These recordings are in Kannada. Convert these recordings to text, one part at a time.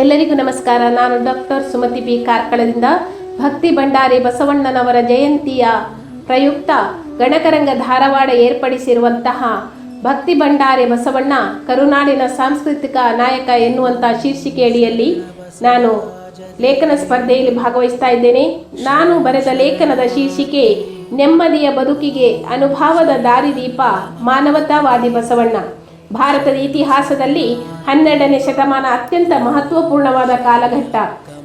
ಎಲ್ಲರಿಗೂ ನಮಸ್ಕಾರ. ನಾನು ಡಾಕ್ಟರ್ ಸುಮತಿ ಬಿ. ಕಾರ್ಕಳದಿಂದ ಭಕ್ತಿ ಭಂಡಾರಿ ಬಸವಣ್ಣನವರ ಜಯಂತಿಯ ಪ್ರಯುಕ್ತ ಗಣಕರಂಗ ಧಾರವಾಡ ಏರ್ಪಡಿಸಿರುವಂತಹ ಭಕ್ತಿ ಭಂಡಾರಿ ಬಸವಣ್ಣ ಕರುನಾಡಿನ ಸಾಂಸ್ಕೃತಿಕ ನಾಯಕ ಎನ್ನುವಂತಹ ಶೀರ್ಷಿಕೆಯಡಿಯಲ್ಲಿ ನಾನು ಲೇಖನ ಸ್ಪರ್ಧೆಯಲ್ಲಿ ಭಾಗವಹಿಸ್ತಾ ಇದ್ದೇನೆ. ನಾನು ಬರೆದ ಲೇಖನದ ಶೀರ್ಷಿಕೆ, ನೆಮ್ಮದಿಯ ಬದುಕಿಗೆ ಅನುಭಾವದ ದಾರಿದೀಪ ಮಾನವತಾವಾದಿ ಬಸವಣ್ಣ. ಭಾರತದ ಇತಿಹಾಸದಲ್ಲಿ ಹನ್ನೆರಡನೇ ಶತಮಾನ ಅತ್ಯಂತ ಮಹತ್ವಪೂರ್ಣವಾದ ಕಾಲಘಟ್ಟ.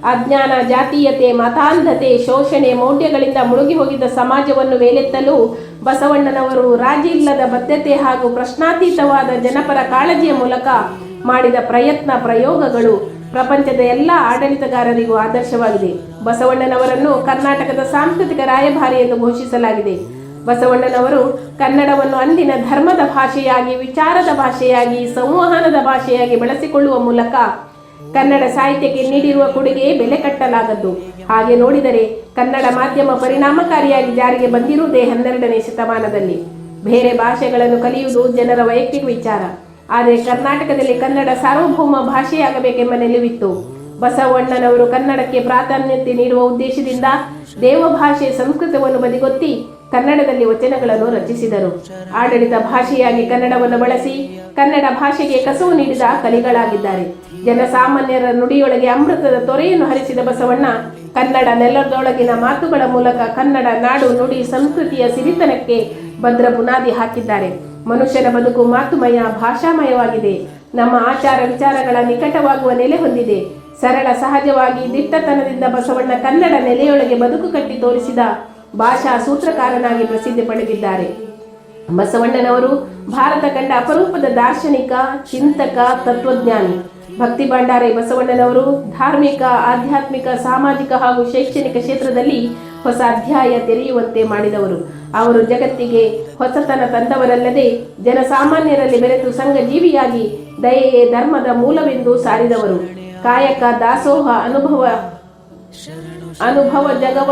ಅಜ್ಞಾನ, ಜಾತೀಯತೆ, ಮತಾಂಧತೆ, ಶೋಷಣೆ, ಮೌಢ್ಯಗಳಿಂದ ಮುಳುಗಿ ಹೋಗಿದ್ದ ಸಮಾಜವನ್ನು ಮೇಲೆತ್ತಲು ಬಸವಣ್ಣನವರು ರಾಜಿ ಇಲ್ಲದ ಬದ್ಧತೆ ಹಾಗೂ ಪ್ರಶ್ನಾತೀತವಾದ ಜನಪರ ಕಾಳಜಿಯ ಮೂಲಕ ಮಾಡಿದ ಪ್ರಯತ್ನ, ಪ್ರಯೋಗಗಳು ಪ್ರಪಂಚದ ಎಲ್ಲ ಆಡಳಿತಗಾರರಿಗೂ ಆದರ್ಶವಾಗಿದೆ. ಬಸವಣ್ಣನವರನ್ನು ಕರ್ನಾಟಕದ ಸಾಂಸ್ಕೃತಿಕ ರಾಯಭಾರಿ ಎಂದು ಘೋಷಿಸಲಾಗಿದೆ. ಬಸವಣ್ಣನವರು ಕನ್ನಡವನ್ನು ಅಂದಿನ ಧರ್ಮದ ಭಾಷೆಯಾಗಿ, ವಿಚಾರದ ಭಾಷೆಯಾಗಿ, ಸಂವಹನದ ಭಾಷೆಯಾಗಿ ಬಳಸಿಕೊಳ್ಳುವ ಮೂಲಕ ಕನ್ನಡ ಸಾಹಿತ್ಯಕ್ಕೆ ನೀಡಿರುವ ಕೊಡುಗೆ ಬೆಲೆ ಕಟ್ಟಲಾಗದ್ದು. ಹಾಗೆ ನೋಡಿದರೆ ಕನ್ನಡ ಮಾಧ್ಯಮ ಪರಿಣಾಮಕಾರಿಯಾಗಿ ಜಾರಿಗೆ ಬಂದಿರುವುದೇ ಹನ್ನೆರಡನೇ ಶತಮಾನದಲ್ಲಿ. ಬೇರೆ ಭಾಷೆಗಳನ್ನು ಕಲಿಯುವುದು ಜನರ ವೈಯಕ್ತಿಕ ವಿಚಾರ. ಆದರೆ ಕರ್ನಾಟಕದಲ್ಲಿ ಕನ್ನಡ ಸಾರ್ವಭೌಮ ಭಾಷೆಯಾಗಬೇಕೆಂಬ ನಿಲುವಿತ್ತು. ಬಸವಣ್ಣನವರು ಕನ್ನಡಕ್ಕೆ ಪ್ರಾಧಾನ್ಯತೆ ನೀಡುವ ಉದ್ದೇಶದಿಂದ ದೇವಭಾಷೆ ಸಂಸ್ಕೃತವನ್ನು ಬದಿಗೊತ್ತಿ ಕನ್ನಡದಲ್ಲಿ ವಚನಗಳನ್ನು ರಚಿಸಿದರು. ಆಡಳಿತ ಭಾಷೆಯಾಗಿ ಕನ್ನಡವನ್ನು ಬಳಸಿ ಕನ್ನಡ ಭಾಷೆಗೆ ಕಸುವು ನೀಡಿದ ಕಲಿಗಳಾಗಿದ್ದಾರೆ. ಜನಸಾಮಾನ್ಯರ ನುಡಿಯೊಳಗೆ ಅಮೃತದ ತೊರೆಯನ್ನು ಹರಿಸಿದ ಬಸವಣ್ಣ ಕನ್ನಡ ನೆಲದೊಳಗಿನ ಮಾತುಗಳ ಮೂಲಕ ಕನ್ನಡ ನಾಡು ನುಡಿ ಸಂಸ್ಕೃತಿಯ ಸಿರಿತನಕ್ಕೆ ಭದ್ರ ಬುನಾದಿ ಹಾಕಿದ್ದಾರೆ. ಮನುಷ್ಯನ ಬದುಕು ಮಾತುಮಯ, ಭಾಷಾಮಯವಾಗಿದೆ. ನಮ್ಮ ಆಚಾರ ವಿಚಾರಗಳ ನಿಕಟವಾಗುವ ನೆಲೆ ಹೊಂದಿದೆ. ಸರಳ ಸಹಜವಾಗಿ ದಿಟ್ಟತನದಿಂದ ಬಸವಣ್ಣ ಕನ್ನಡ ನೆಲೆಯೊಳಗೆ ಬದುಕು ಕಟ್ಟಿ ತೋರಿಸಿದ ಭಾಷಾ ಸೂತ್ರಕಾರನಾಗಿ ಪ್ರಸಿದ್ಧಿ ಪಡೆದಿದ್ದಾರೆ. ಬಸವಣ್ಣನವರು ಭಾರತ ಕಂಡ ಅಪರೂಪದ ದಾರ್ಶನಿಕ, ಚಿಂತಕ, ತತ್ವಜ್ಞಾನಿ. ಭಕ್ತಿ ಭಂಡಾರಿ ಬಸವಣ್ಣನವರು ಧಾರ್ಮಿಕ, ಆಧ್ಯಾತ್ಮಿಕ, ಸಾಮಾಜಿಕ ಹಾಗೂ ಶೈಕ್ಷಣಿಕ ಕ್ಷೇತ್ರದಲ್ಲಿ ಹೊಸ ಅಧ್ಯಾಯ ತೆರೆಯುವಂತೆ ಮಾಡಿದವರು. ಅವರು ಜಗತ್ತಿಗೆ ಹೊಸತನ ತಂದವರಲ್ಲದೆ ಜನಸಾಮಾನ್ಯರಲ್ಲಿ ಬೆರೆತು ಸಂಘಜೀವಿಯಾಗಿ ದಯೆಯೇ ಧರ್ಮದ ಮೂಲವೆಂದು ಸಾರಿದವರು. ಕಾಯಕ ದಾಸೋಹ ಅನುಭವ ಅನುಭವ ಜಗವ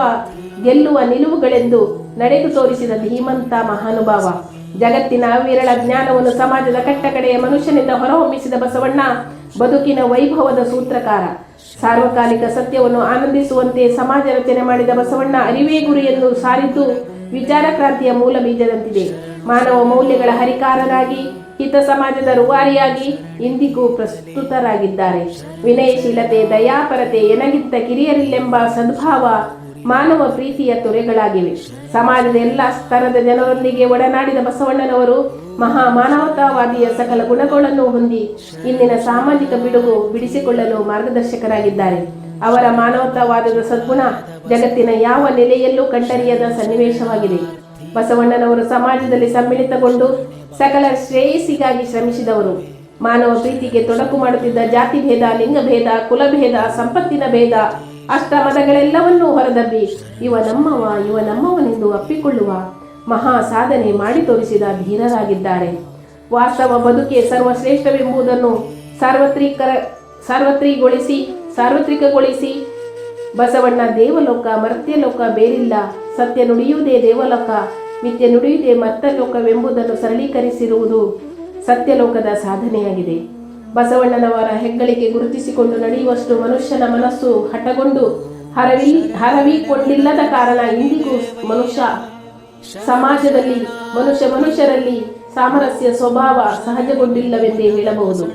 ಗೆಲ್ಲುವ ನಿಲುವುಗಳೆಂದು ನಡೆದು ತೋರಿಸಿದ ಧೀಮಂತ ಮಹಾನುಭಾವ. ಜಗತ್ತಿನ ವಿರಳ ಜ್ಞಾನವನ್ನು ಸಮಾಜದ ಕಟ್ಟಕಡೆಯ ಮನುಷ್ಯನಿಂದ ಹೊರಹೊಮ್ಮಿಸಿದ ಬಸವಣ್ಣ ಬದುಕಿನ ವೈಭವದ ಸೂತ್ರಕಾರ. ಸಾರ್ವಕಾಲಿಕ ಸತ್ಯವನ್ನು ಆನಂದಿಸುವಂತೆ ಸಮಾಜ ರಚನೆ ಮಾಡಿದ ಬಸವಣ್ಣ ಅರಿವೇ ಗುರಿ ಎಂದು ಸಾರಿದ್ದು ವಿಚಾರ ಕ್ರಾಂತಿಯ ಮೂಲ ಬೀಜದಂತಿದೆ. ಮಾನವ ಮೌಲ್ಯಗಳ ಹರಿಕಾರರಾಗಿ ಹಿತ ಸಮಾಜದ ರೂವಾರಿಯಾಗಿ ಇಂದಿಗೂ ಪ್ರಸ್ತುತರಾಗಿದ್ದಾರೆ. ವಿನಯಶೀಲತೆ, ದಯಾಪರತೆ ಎನಗಿಂತ ಕಿರಿಯರಿಲ್ಲೆಂಬ ಸದ್ಭಾವ ಮಾನವ ಪ್ರೀತಿಯ ತೊರೆಗಳಾಗಿವೆ. ಸಮಾಜದ ಎಲ್ಲ ಸ್ತರದ ಜನರೊಂದಿಗೆ ಒಡನಾಡಿದ ಬಸವಣ್ಣನವರು ಮಹಾ ಮಾನವತಾವಾದಿಯ ಸಕಲ ಗುಣಗಳನ್ನು ಹೊಂದಿ ಇಂದಿನ ಸಾಮಾಜಿಕ ಬಿಡುಗು ಬಿಡಿಸಿಕೊಳ್ಳಲು ಮಾರ್ಗದರ್ಶಕರಾಗಿದ್ದಾರೆ. ಅವರ ಮಾನವತಾವಾದದ ಸದ್ಗುಣ ಜಗತ್ತಿನ ಯಾವ ನೆಲೆಯಲ್ಲೂ ಕಂಡರಿಯದ ಸನ್ನಿವೇಶವಾಗಿದೆ. ಬಸವಣ್ಣನವರು ಸಮಾಜದಲ್ಲಿ ಸಮ್ಮಿಳಿತಗೊಂಡು ಸಕಲ ಶ್ರೇಯಸ್ಸಿಗಾಗಿ ಶ್ರಮಿಸಿದವರು. ಮಾನವ ಪ್ರೀತಿಗೆ ತೊಡಕು ಮಾಡುತ್ತಿದ್ದ ಜಾತಿ ಭೇದ ಲಿಂಗಭೇದ, ಕುಲಭೇದ, ಸಂಪತ್ತಿನ ಭೇದ ಅಷ್ಟ ಮತಗಳೆಲ್ಲವನ್ನೂ ಹೊರದಬ್ಬಿ ಇವ ನಮ್ಮವ ಇವ ನಮ್ಮವನೆಂದು ಅಪ್ಪಿಕೊಳ್ಳುವ ಮಹಾ ಸಾಧನೆ ಮಾಡಿ ತೋರಿಸಿದ ಧೀರರಾಗಿದ್ದಾರೆ. ವಾಸ್ತವ ಬದುಕೆ ಸರ್ವಶ್ರೇಷ್ಠವೆಂಬುದನ್ನು ಸಾರ್ವತ್ರಿಕರ, ಸಾರ್ವತ್ರಿಗೊಳಿಸಿ, ಸಾರ್ವತ್ರಿಕಗೊಳಿಸಿ ಬಸವಣ್ಣ ದೇವಲೋಕ, ಮರ್ತ್ಯಲೋಕ ಬೇರಿಲ್ಲ. ಸತ್ಯ ನುಡಿಯುವುದೇ ದೇವಲೋಕ ಮಿಥ್ಯ ನುಡಿಯುವುದೇ ಮರ್ತಲೋಕವೆಂಬುದನ್ನು ಸರಳೀಕರಿಸಿರುವುದು ಸತ್ಯಲೋಕದ ಸಾಧನೆಯಾಗಿದೆ. ಬಸವಣ್ಣನವರ ಹೆಗ್ಗಳಿಕೆ ಗುರುತಿಸಿಕೊಂಡು ನಡೆಯುವಷ್ಟು ಮನುಷ್ಯನ ಮನಸ್ಸು ಹಠಗೊಂಡು ಹರವಿ, ಹರವಿಕೊಂಡಿಲ್ಲದ ಕಾರಣ ಇಂದಿಗೂ ಮನುಷ್ಯ ಸಮಾಜದಲ್ಲಿ, ಮನುಷ್ಯ ಮನುಷ್ಯರಲ್ಲಿ ಸಾಮರಸ್ಯ ಸ್ವಭಾವ ಸಹಜಗೊಂಡಿಲ್ಲವೆಂದೇ ಹೇಳಬಹುದು.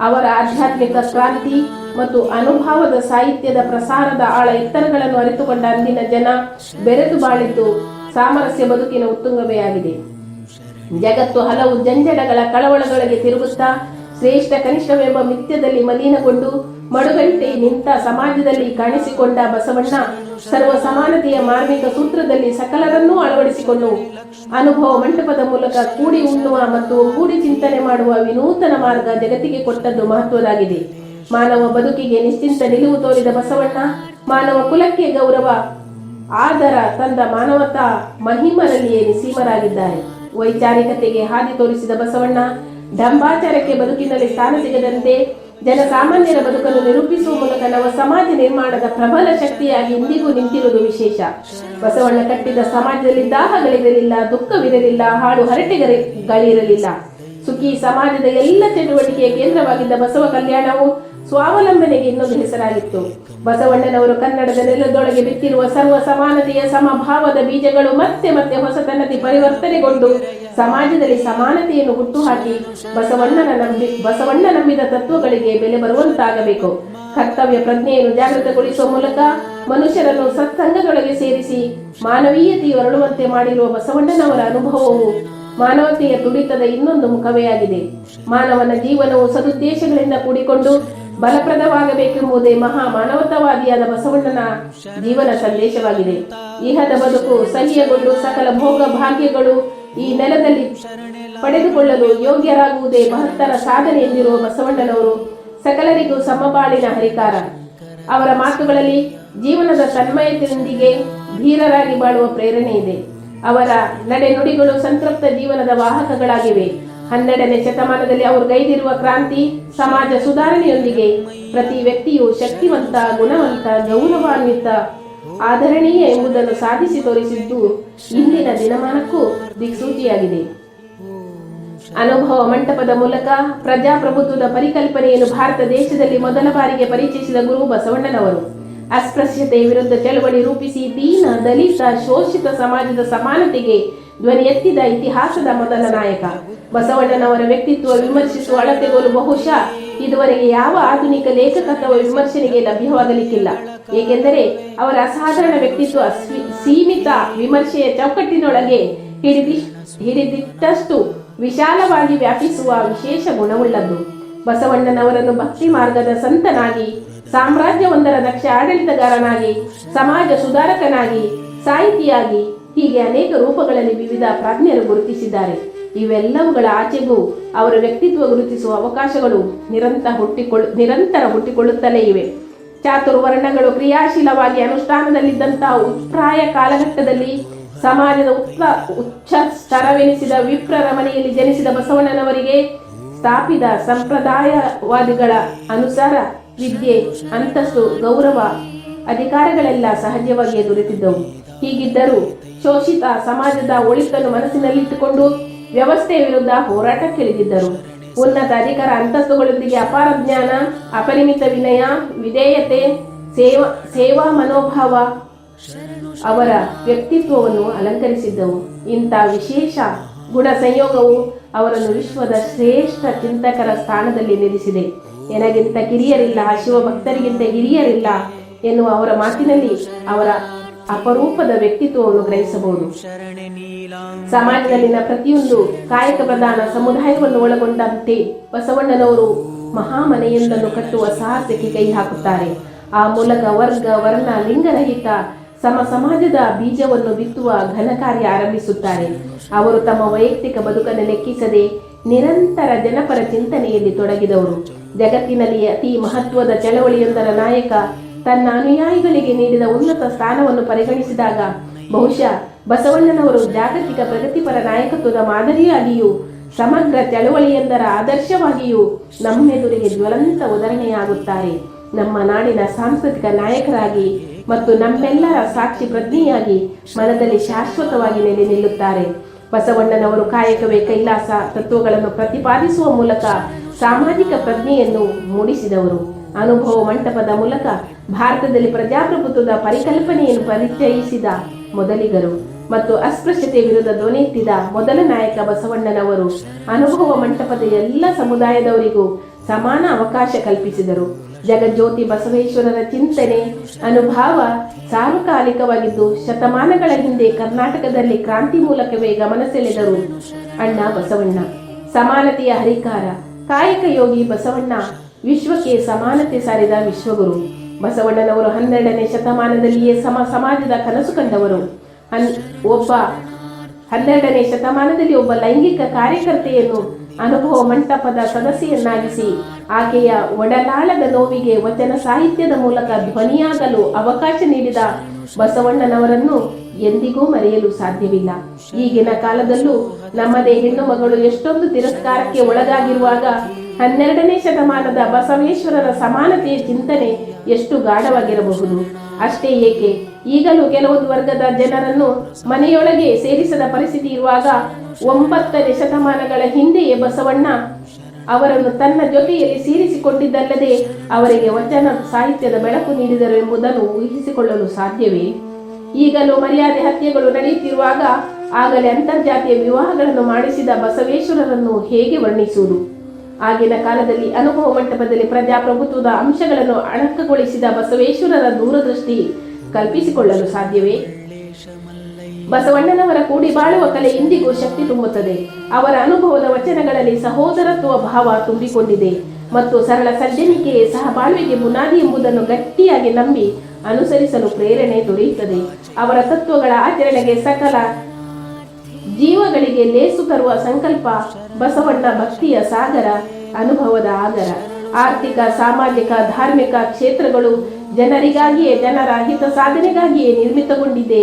ಅವರ ಆಧ್ಯಾತ್ಮಿಕ ಕ್ರಾಂತಿ ಮತ್ತು ಅನುಭವದ ಸಾಹಿತ್ಯದ ಪ್ರಸಾರದ ಆಳ ಎತ್ತರಗಳನ್ನು ಅರಿತುಕೊಂಡ ಅಂದಿನ ಜನ ಬೆರೆತು ಬಾಳಿದ್ದು ಸಾಮರಸ್ಯ ಬದುಕಿನ ಉತ್ತುಂಗವೇ ಆಗಿದೆ. ಜಗತ್ತು ಹಲವು ಜಂಜಡಗಳ ಕಳವಳಗಳಿಗೆ ತಿರುಗುತ್ತಾ ಶ್ರೇಷ್ಠ ಕನಿಷ್ಠವೆಂಬ ಮಿಥ್ಯದಲ್ಲಿ ಮಲೀನಗೊಂಡು ಮಡುಗಂಟೆ ನಿಂತ ಸಮಾಜದಲ್ಲಿ ಕಾಣಿಸಿಕೊಂಡ ಬಸವಣ್ಣ ಸರ್ವ ಸಮಾನತೆಯ ಮಾರ್ಮಿಕ ಸೂತ್ರದಲ್ಲಿ ಸಕಲರನ್ನೂ ಅಳವಡಿಸಿಕೊಂಡು ಅನುಭವ ಮಂಟಪದ ಮೂಲಕ ಕೂಡಿ ಉಣ್ಣುವ ಮತ್ತು ಕೂಡಿ ಚಿಂತನೆ ಮಾಡುವ ವಿನೂತನ ಮಾರ್ಗ ಜಗತ್ತಿಗೆ ಕೊಟ್ಟದ್ದು ಮಹತ್ವದಾಗಿದೆ. ಮಾನವ ಬದುಕಿಗೆ ನಿಶ್ಚಿಂತ ನಿಲುವು ತೋರಿದ ಬಸವಣ್ಣ, ಮಾನವ ಕುಲಕ್ಕೆ ಗೌರವ, ಆದರ ತಂದ ಮಾನವತಾ ಮಹಿಮರಲ್ಲಿಯೇ ನಿಸೀಮರಾಗಿದ್ದಾರೆ ವೈಚಾರಿಕತೆಗೆ ಹಾದಿ ತೋರಿಸಿದ ಬಸವಣ್ಣ ಢಂಬಾಚಾರಕ್ಕೆ ಬದುಕಿನಲ್ಲಿ ಸ್ಥಾನ ಸಿಗದಂತೆ ಜನಸಾಮಾನ್ಯರ ಬದುಕನ್ನು ನಿರೂಪಿಸುವ ಮೂಲಕ ನವ ಸಮಾಜ ನಿರ್ಮಾಣದ ಪ್ರಬಲ ಶಕ್ತಿಯಾಗಿ ಇಂದಿಗೂ ನಿಂತಿರುವುದು ವಿಶೇಷ. ಬಸವಣ್ಣ ಕಟ್ಟಿದ ಸಮಾಜದಲ್ಲಿ ದಾಹಗಳಿರಲಿಲ್ಲ ದುಃಖವಿರಲಿಲ್ಲ, ಹಾಡು ಹರಟೆಗಳಿರಲಿಲ್ಲ ಸುಖಿ ಸಮಾಜದ ಎಲ್ಲ ಚಟುವಟಿಕೆಯ ಕೇಂದ್ರವಾಗಿದ್ದ ಬಸವ ಕಲ್ಯಾಣವು ಸ್ವಾವಲಂಬನೆಗೆ ಇನ್ನೊಂದು ಹೆಸರಾಗಿತ್ತು. ಬಸವಣ್ಣನವರು ಕನ್ನಡದ ನೆಲದೊಳಗೆ ಬಿತ್ತಿರುವ ಸರ್ವ ಸಮಾನತೆಯ ಸಮಭಾವದ ಬೀಜಗಳು ಮತ್ತೆ ಮತ್ತೆ ಹೊಸತನತೆ ಪರಿವರ್ತನೆಗೊಂಡು ಸಮಾಜದಲ್ಲಿ ಸಮಾನತೆಯನ್ನು ಹುಟ್ಟುಹಾಕಿ ಬಸವಣ್ಣನ ನಂಬಿ ಬಸವಣ್ಣ ನಂಬಿದ ತತ್ವಗಳಿಗೆ ಬೆಲೆ ಬರುವಂತಾಗಬೇಕು. ಕರ್ತವ್ಯ ಪ್ರಜ್ಞೆಯನ್ನು ಜಾಗೃತಗೊಳಿಸುವ ಮೂಲಕ ಮನುಷ್ಯರನ್ನು ಸತ್ಸಂಗದೊಳಗೆ ಸೇರಿಸಿ ಮಾನವೀಯತೆಯು ಅರಳುವಂತೆ ಮಾಡಿರುವ ಬಸವಣ್ಣನವರ ಅನುಭವವು ಮಾನವತೆಯ ತುಡಿತದ ಇನ್ನೊಂದು ಮುಖವೇ ಆಗಿದೆ ಮಾನವನ ಜೀವನವು ಸದುದ್ದೇಶಗಳಿಂದ ಕೂಡಿಕೊಂಡು ಬಲಪ್ರದವಾಗಬೇಕೆಂಬುದೇ ಮಹಾ ಮಾನವತಾವಾದಿಯಾದ ಬಸವಣ್ಣನ ಜೀವನ ಸಂದೇಶವಾಗಿದೆ. ಇಹದ ಬದುಕು ಸಹ್ಯಗೊಂಡು ಸಕಲ ಭೋಗ ಭಾಗ್ಯಗಳು ಈ ನೆಲದಲ್ಲಿ ಪಡೆದುಕೊಳ್ಳಲು ಯೋಗ್ಯರಾಗುವುದೇ ಮಹತ್ತರ ಸಾಧನೆ ಎಂದಿರುವ ಬಸವಣ್ಣನವರು ಸಕಲರಿಗೂ ಸಮಬಾಳಿನ ಹರಿಕಾರ. ಅವರ ಮಾತುಗಳಲ್ಲಿ ಜೀವನದ ತನ್ಮಯತೆಯೊಂದಿಗೆ ಧೀರರಾಗಿ ಬಾಳುವ ಪ್ರೇರಣೆ ಇದೆ. ಅವರ ನಡೆನುಡಿಗಳು ಸಂತೃಪ್ತ ಜೀವನದ ವಾಹಕಗಳಾಗಿವೆ. ಹನ್ನೆರಡನೇ ಶತಮಾನದಲ್ಲಿ ಅವರು ಗೈದಿರುವ ಕ್ರಾಂತಿ, ಸಮಾಜ ಸುಧಾರಣೆಯೊಂದಿಗೆ ಪ್ರತಿ ವ್ಯಕ್ತಿಯು ಶಕ್ತಿವಂತ, ಗುಣವಂತ, ಗೌರವಾನ್ವಿತ ಆಧರಣೀಯ ಎಂಬುದನ್ನು ಸಾಧಿಸಿ ತೋರಿಸಿದ್ದು ಇಂದಿನ ದಿನಮಾನಕ್ಕೂ ದಿಕ್ಸೂಚಿಯಾಗಿದೆ. ಅನುಭವ ಮಂಟಪದ ಮೂಲಕ ಪ್ರಜಾಪ್ರಭುತ್ವದ ಪರಿಕಲ್ಪನೆಯನ್ನು ಭಾರತ ದೇಶದಲ್ಲಿ ಮೊದಲ ಬಾರಿಗೆ ಪರಿಚಯಿಸಿದ ಗುರು ಬಸವಣ್ಣನವರು. ಅಸ್ಪೃಶ್ಯತೆ ವಿರುದ್ಧ ಚಳವಳಿ ರೂಪಿಸಿ ದೀನ, ದಲಿತ, ಶೋಷಿತ ಸಮಾಜದ ಸಮಾನತೆಗೆ ಧ್ವನಿ ಎತ್ತಿದ ಇತಿಹಾಸದ ಮೊದಲ ನಾಯಕ. ಬಸವಣ್ಣನವರ ವ್ಯಕ್ತಿತ್ವ ವಿಮರ್ಶಿಸುವ ಅಳತೆಗೋಲು ಬಹುಶಃ ಇದುವರೆಗೆ ಯಾವ ಆಧುನಿಕ ಲೇಖಕ ಅಥವಾ ವಿಮರ್ಶನೆಗೆ ಲಭ್ಯವಾಗಲಿಕ್ಕಿಲ್ಲ. ಏಕೆಂದರೆ ಅವರ ಅಸಾಧಾರಣ ವ್ಯಕ್ತಿತ್ವ ಸೀಮಿತ ವಿಮರ್ಶೆಯ ಚೌಕಟ್ಟಿನೊಳಗೆ ಹಿಡಿದಿ, ಹಿಡಿದಿಟ್ಟಷ್ಟು ವಿಶಾಲವಾಗಿ ವ್ಯಾಪಿಸುವ ವಿಶೇಷ ಗುಣವುಳ್ಳದ್ದು. ಬಸವಣ್ಣನವರನ್ನು ಭಕ್ತಿ ಮಾರ್ಗದ ಸಂತನಾಗಿ, ಸಾಮ್ರಾಜ್ಯವೊಂದರ ದಕ್ಷ ಆಡಳಿತಗಾರನಾಗಿ, ಸಮಾಜ ಸುಧಾರಕನಾಗಿ, ಸಾಹಿತಿಯಾಗಿ ಹೀಗೆ ಅನೇಕ ರೂಪಗಳಲ್ಲಿ ವಿವಿಧ ಪ್ರಾಜ್ಞರು ಗುರುತಿಸಿದ್ದಾರೆ. ಇವೆಲ್ಲವುಗಳ ಆಚೆಗೂ ಅವರ ವ್ಯಕ್ತಿತ್ವ ಗುರುತಿಸುವ ಅವಕಾಶಗಳು ನಿರಂತರ ಹುಟ್ಟಿಕೊಳ್ಳು, ನಿರಂತರ ಹುಟ್ಟಿಕೊಳ್ಳುತ್ತಲೇ ಇವೆ. ಚಾತುರ್ವರ್ಣಗಳು ಕ್ರಿಯಾಶೀಲವಾಗಿ ಅನುಷ್ಠಾನದಲ್ಲಿದ್ದಂತಹ ಉತ್ಪ್ರಾಯ ಕಾಲಘಟ್ಟದಲ್ಲಿ ಸಮಾಜದ ಉತ್ತ ಉಚ್ಚ ಸ್ತರವೆನಿಸಿದ ವಿಪ್ರರ ಮನೆಯಲ್ಲಿ ಜನಿಸಿದ ಬಸವಣ್ಣನವರಿಗೆ ಸ್ಥಾಪಿತ ಸಂಪ್ರದಾಯವಾದಿಗಳ ಅನುಸಾರ ವಿದ್ಯೆ, ಅಂತಸ್ತು, ಗೌರವ, ಅಧಿಕಾರಗಳೆಲ್ಲ ಸಹಜವಾಗಿಯೇ ದೊರೆತಿದ್ದವು. ಹೀಗಿದ್ದರೂ ಶೋಷಿತ ಸಮಾಜದ ಒಳಿತನ್ನು ಮನಸ್ಸಿನಲ್ಲಿಟ್ಟುಕೊಂಡು ವ್ಯವಸ್ಥೆಯ ವಿರುದ್ಧ ಹೋರಾಟಕ್ಕಿಳಿದಿದ್ದರು. ಉನ್ನತ ಅಧಿಕಾರ ಅಂತಸ್ತುಗಳೊಂದಿಗೆ ಅಪಾರ ಜ್ಞಾನ, ಅಪರಿಮಿತ ವಿನಯ, ವಿಧೇಯತೆ, ಸೇವಾ ಸೇವಾ ಮನೋಭಾವ ಅವರ ವ್ಯಕ್ತಿತ್ವವನ್ನು ಅಲಂಕರಿಸಿದ್ದವು. ಇಂಥ ವಿಶೇಷ ಗುಣ ಸಂಯೋಗವು ಅವರನ್ನು ವಿಶ್ವದ ಶ್ರೇಷ್ಠ ಚಿಂತಕರ ಸ್ಥಾನದಲ್ಲಿ ನಿಲ್ಲಿಸಿದೆ. ನನಗಿಂತ ಕಿರಿಯರಿಲ್ಲ, ಶಿವಭಕ್ತರಿಗಿಂತ ಹಿರಿಯರಿಲ್ಲ ಎನ್ನುವ ಅವರ ಮಾತಿನಲ್ಲಿ ಅವರ ಅಪರೂಪದ ವ್ಯಕ್ತಿತ್ವವನ್ನು ಗ್ರಹಿಸಬಹುದು. ಸಮಾಜದಲ್ಲಿನ ಪ್ರತಿಯೊಂದು ಕಾಯಕ ಪ್ರಧಾನ ಸಮುದಾಯವನ್ನು ಒಳಗೊಂಡಂತೆ ಬಸವಣ್ಣನವರು ಮಹಾಮನೆಯೊಂದನ್ನು ಕಟ್ಟುವ ಸಾಹಸಕ್ಕೆ ಕೈ ಹಾಕುತ್ತಾರೆ. ಆ ಮೂಲಕ ವರ್ಗ ವರ್ಣ ಲಿಂಗರಹಿತ ಸಮ ಸಮಾಜದ ಬೀಜವನ್ನು ಬಿತ್ತುವ ಘನ ಕಾರ್ಯ ಆರಂಭಿಸುತ್ತಾರೆ. ಅವರು ತಮ್ಮ ವೈಯಕ್ತಿಕ ಬದುಕನ್ನು ಲೆಕ್ಕಿಸದೆ ನಿರಂತರ ಜನಪರ ಚಿಂತನೆಯಲ್ಲಿ ತೊಡಗಿದವರು. ಜಗತ್ತಿನಲ್ಲಿ ಅತಿ ಮಹತ್ವದ ಚಳವಳಿಯೊಂದರ ನಾಯಕ ತನ್ನ ಅನುಯಾಯಿಗಳಿಗೆ ನೀಡಿದ ಉನ್ನತ ಸ್ಥಾನವನ್ನು ಪರಿಗಣಿಸಿದಾಗ ಬಹುಶಃ ಬಸವಣ್ಣನವರು ಜಾಗತಿಕ ಪ್ರಗತಿಪರ ನಾಯಕತ್ವದ ಮಾದರಿಯಾಗಿಯೂ, ಸಮಗ್ರ ಚಳುವಳಿಯೊಂದರ ಆದರ್ಶವಾಗಿಯೂ ನಮ್ಮೆದುರಿಗೆ ಜ್ವಲಂತ ಉದಾಹರಣೆಯಾಗುತ್ತಾರೆ ನಮ್ಮ ನಾಡಿನ ಸಾಂಸ್ಕೃತಿಕ ನಾಯಕರಾಗಿ ಮತ್ತು ನಮ್ಮೆಲ್ಲರ ಸಾಕ್ಷಿ ಪ್ರಜ್ಞೆಯಾಗಿ ಮನದಲ್ಲಿ ಶಾಶ್ವತವಾಗಿ ನೆಲೆ ನಿಲ್ಲುತ್ತಾರೆ. ಬಸವಣ್ಣನವರು ಕಾಯಕವೇ ಕೈಲಾಸ ತತ್ವಗಳನ್ನು ಪ್ರತಿಪಾದಿಸುವ ಮೂಲಕ ಸಾಮಾಜಿಕ ಪ್ರಜ್ಞೆಯನ್ನು ಮೂಡಿಸಿದವರು. ಅನುಭವ ಮಂಟಪದ ಮೂಲಕ ಭಾರತದಲ್ಲಿ ಪ್ರಜಾಪ್ರಭುತ್ವದ ಪರಿಕಲ್ಪನೆಯನ್ನು ಪರಿಚಯಿಸಿದ ಮೊದಲಿಗರು ಮತ್ತು ಅಸ್ಪೃಶ್ಯತೆ ವಿರುದ್ಧ ಧ್ವನಿತ್ತಿದ ಮೊದಲ ನಾಯಕ ಬಸವಣ್ಣನವರು ಅನುಭವ ಮಂಟಪದ ಎಲ್ಲ ಸಮುದಾಯದವರಿಗೂ ಸಮಾನ ಅವಕಾಶ ಕಲ್ಪಿಸಿದರು. ಜಗಜ್ಯೋತಿ ಬಸವೇಶ್ವರರ ಚಿಂತನೆ ಅನುಭಾವ ಸಾರ್ವಕಾಲಿಕವಾಗಿದ್ದು ಶತಮಾನಗಳ ಹಿಂದೆ ಕರ್ನಾಟಕದಲ್ಲಿ ಕ್ರಾಂತಿ ಮೂಲಕವೇ ಗಮನ ಸೆಳೆದರು ಅಣ್ಣ ಬಸವಣ್ಣ, ಸಮಾನತೆಯ ಹರಿಕಾರ, ಕಾಯಕ ಯೋಗಿ ಬಸವಣ್ಣ, ವಿಶ್ವಕ್ಕೆ ಸಮಾನತೆ ಸಾರಿದ ವಿಶ್ವಗುರು. ಬಸವಣ್ಣನವರು ಹನ್ನೆರಡನೇ ಶತಮಾನದಲ್ಲಿಯೇ ಸಮ ಸಮಾಜದ ಕನಸು ಕಂಡವರು. ಹನ್ ಒಬ್ಬ ಹನ್ನೆರಡನೇ ಶತಮಾನದಲ್ಲಿ ಒಬ್ಬ ಲೈಂಗಿಕ ಕಾರ್ಯಕರ್ತೆಯನ್ನು ಅನುಭವ ಮಂಟಪದ ಸದಸ್ಯನ್ನಾಗಿಸಿ ಆಕೆಯ ಒಡಲಾಳದ ನೋವಿಗೆ ವಚನ ಸಾಹಿತ್ಯದ ಮೂಲಕ ಧ್ವನಿಯಾಗಲು ಅವಕಾಶ ನೀಡಿದ ಬಸವಣ್ಣನವರನ್ನು ಎಂದಿಗೂ ಮರೆಯಲು ಸಾಧ್ಯವಿಲ್ಲ. ಈಗಿನ ಕಾಲದಲ್ಲೂ ನಮ್ಮದೇ ಹೆಣ್ಣು ಮಗಳು ಎಷ್ಟೊಂದು ತಿರಸ್ಕಾರಕ್ಕೆ ಒಳಗಾಗಿರುವಾಗ ಹನ್ನೆರಡನೇ ಶತಮಾನದ ಬಸವೇಶ್ವರರ ಸಮಾನತೆಯ ಚಿಂತನೆ ಎಷ್ಟು ಗಾಢವಾಗಿರಬಹುದು. ಅಷ್ಟೇ ಏಕೆ? ಈಗಲೂ ಕೆಲವೊಂದು ವರ್ಗದ ಜನರನ್ನು ಮನೆಯೊಳಗೆ ಸೇರಿಸದ ಪರಿಸ್ಥಿತಿ ಇರುವಾಗ ಒಂಬತ್ತನೇ ಶತಮಾನಗಳ ಹಿಂದೆಯೇ ಬಸವಣ್ಣ ಅವರನ್ನು ತನ್ನ ಜೊತೆಯಲ್ಲಿ ಸೇರಿಸಿಕೊಂಡಿದ್ದಲ್ಲದೆ ಅವರಿಗೆ ವಚನ ಸಾಹಿತ್ಯದ ಬೆಳಕು ನೀಡಿದರು ಎಂಬುದನ್ನು ಊಹಿಸಿಕೊಳ್ಳಲು ಸಾಧ್ಯವೇ? ಈಗಲೂ ಮರ್ಯಾದೆ ಹತ್ಯೆಗಳು ನಡೆಯುತ್ತಿರುವಾಗ ಆಗಲೇ ಅಂತರ್ಜಾತಿಯ ವಿವಾಹಗಳನ್ನು ಮಾಡಿಸಿದ ಬಸವೇಶ್ವರರನ್ನು ಹೇಗೆ ವರ್ಣಿಸುವುದು? ಆಗಿನ ಕಾಲದಲ್ಲಿ ಅನುಭವ ಮಂಟಪದಲ್ಲಿ ಪ್ರಜಾಪ್ರಭುತ್ವದ ಅಂಶಗಳನ್ನು ಅಣಕಗೊಳಿಸಿದ ಬಸವೇಶ್ವರರ ದೂರದೃಷ್ಟಿ ಕಲ್ಪಿಸಿಕೊಳ್ಳಲು ಸಾಧ್ಯವೇ? ಬಸವಣ್ಣನವರ ಕೂಡಿ ಬಾಳುವ ಕಲೆ ಇಂದಿಗೂ ಶಕ್ತಿ ತುಂಬುತ್ತದೆ. ಅವರ ಅನುಭವದ ವಚನಗಳಲ್ಲಿ ಸಹೋದರತ್ವ ಭಾವ ತುಂಬಿಕೊಂಡಿದೆ. ಮತ್ತು ಸರಳ ಸಜ್ಜನಿಕೆಯೇ ಸಹ ಬಾಳ್ವೆಗೆ ಬುನಾದಿ ಎಂಬುದನ್ನು ಗಟ್ಟಿಯಾಗಿ ನಂಬಿ ಅನುಸರಿಸಲು ಪ್ರೇರಣೆ ದೊರೆಯುತ್ತದೆ. ಅವರ ತತ್ವಗಳ ಆಚರಣೆಗೆ ಸಕಲ ಜೀವಗಳಿಗೆ ಲೇಸು ತರುವ ಸಂಕಲ್ಪ ಬಸವಣ್ಣ ಭಕ್ತಿಯ ಸಾಗರ, ಅನುಭವದ ಆಗರ. ಆರ್ಥಿಕ, ಸಾಮಾಜಿಕ, ಧಾರ್ಮಿಕ ಕ್ಷೇತ್ರಗಳು ಜನರಿಗಾಗಿಯೇ, ಜನರ ಹಿತ ಸಾಧನೆಗಾಗಿಯೇ ನಿರ್ಮಿತಗೊಂಡಿದೆ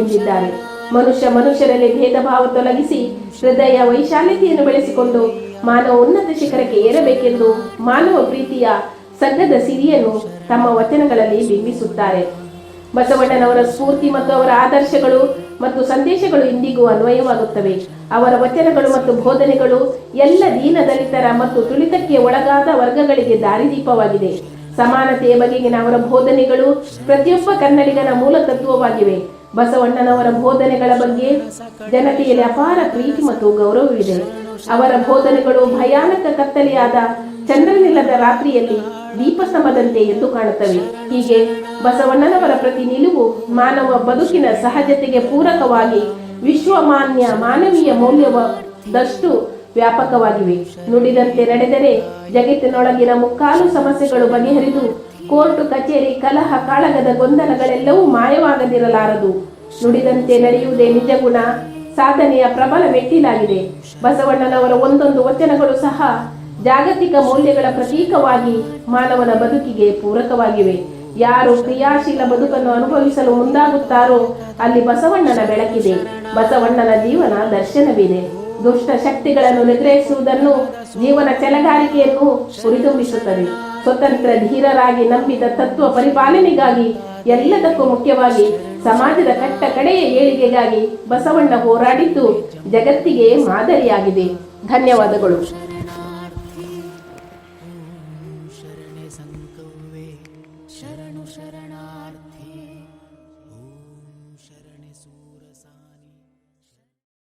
ಎಂದಿದ್ದಾರೆ. ಮನುಷ್ಯ ಮನುಷ್ಯರಲ್ಲಿ ಭೇದ ಭಾವ ತೊಲಗಿಸಿ ಹೃದಯ ವೈಶಾಲ್ಯತೆಯನ್ನು ಬೆಳೆಸಿಕೊಂಡು ಮಾನವ ಉನ್ನತ ಶಿಖರಕ್ಕೆ ಏರಬೇಕೆಂದು ಮಾನವ ಪ್ರೀತಿಯ ಸಗ್ಗದ ಸಿರಿಯನ್ನು ತಮ್ಮ ವಚನಗಳಲ್ಲಿ ಬಿಂಬಿಸುತ್ತಾರೆ. ಬಸವಣ್ಣನವರ ಸ್ಫೂರ್ತಿ ಮತ್ತು ಅವರ ಆದರ್ಶಗಳು ಮತ್ತು ಸಂದೇಶಗಳು ಇಂದಿಗೂ ಅನ್ವಯವಾಗುತ್ತವೆ. ಅವರ ವಚನಗಳು ಮತ್ತು ಬೋಧನೆಗಳು ಎಲ್ಲ ದೀನ ದಲಿತರ ಮತ್ತು ತುಳಿತಕ್ಕೆ ಒಳಗಾದ ವರ್ಗಗಳಿಗೆ ದಾರಿದೀಪವಾಗಿದೆ. ಸಮಾನತೆಯ ಬಗೆಗಿನ ಅವರ ಬೋಧನೆಗಳು ಪ್ರತಿಯೊಬ್ಬ ಕನ್ನಡಿಗನ ಮೂಲ ತತ್ವವಾಗಿವೆ. ಬಸವಣ್ಣನವರ ಬೋಧನೆಗಳ ಬಗ್ಗೆ ಜನತೆಯಲ್ಲಿ ಅಪಾರ ಪ್ರೀತಿ ಮತ್ತು ಗೌರವವಿದೆ. ಅವರ ಬೋಧನೆಗಳು ಭಯಾನಕ ಕತ್ತಲೆಯಾದ ಚಂದ್ರನಿಲ್ಲದ ರಾತ್ರಿಯಲ್ಲಿ ದೀಪ ಸಮದಂತೆ ಎದ್ದು ಕಾಣುತ್ತವೆ. ಹೀಗೆ ಬಸವಣ್ಣನವರ ಪ್ರತಿ ನಿಲುವು ಮಾನವ ಬದುಕಿನ ಸಹಜತೆಗೆ ಪೂರಕವಾಗಿ ವಿಶ್ವಮಾನ್ಯ ಮಾನವೀಯ ಮೌಲ್ಯವದಷ್ಟು ವ್ಯಾಪಕವಾಗಿವೆ. ನುಡಿದಂತೆ ನಡೆದರೆ ಜಗತ್ತಿನೊಳಗಿನ ಮುಕ್ಕಾಲು ಸಮಸ್ಯೆಗಳು ಬಗೆಹರಿದು ಕೋರ್ಟ್, ಕಚೇರಿ, ಕಲಹ, ಕಾಳಗದ ಗೊಂದಲಗಳೆಲ್ಲವೂ ಮಾಯವಾಗದಿರಲಾರದು. ನುಡಿದಂತೆ ನಡೆಯುವುದೇ ನಿಜ ಗುಣ. ಸಾಧನೆಯ ಪ್ರಬಲ ಮೆಟ್ಟಿಲಾಗಿದೆ. ಬಸವಣ್ಣನವರ ಒಂದೊಂದು ವಚನಗಳು ಸಹ ಜಾಗತಿಕ ಮೌಲ್ಯಗಳ ಪ್ರತೀಕವಾಗಿ ಮಾನವನ ಬದುಕಿಗೆ ಪೂರಕವಾಗಿವೆ. ಯಾರು ಕ್ರಿಯಾಶೀಲ ಬದುಕನ್ನು ಅನುಭವಿಸಲು ಮುಂದಾಗುತ್ತಾರೋ ಅಲ್ಲಿ ಬಸವಣ್ಣನ ಬೆಳಕಿದೆ. ಬಸವಣ್ಣನ ಜೀವನ ದರ್ಶನವಿದೆ. ದುಷ್ಟ ಶಕ್ತಿಗಳನ್ನು ನಿಗ್ರಹಿಸುವುದನ್ನು ಜೀವನ ಚಲಗಾರಿಕೆಯನ್ನು ಹುರಿದುಂಬಿಸುತ್ತದೆ. ಸ್ವತಂತ್ರ ಧೀರರಾಗಿ ನಂಬಿದ ತತ್ವ ಪರಿಪಾಲನೆಗಾಗಿ ಎಲ್ಲದಕ್ಕೂ ಮುಖ್ಯವಾಗಿ ಸಮಾಜದ ಕಟ್ಟ ಕಡೆಯ ಏಳಿಗೆಗಾಗಿ ಬಸವಣ್ಣ ಹೋರಾಡಿದ್ದು ಜಗತ್ತಿಗೆ ಮಾದರಿಯಾಗಿದೆ. ಧನ್ಯವಾದಗಳು.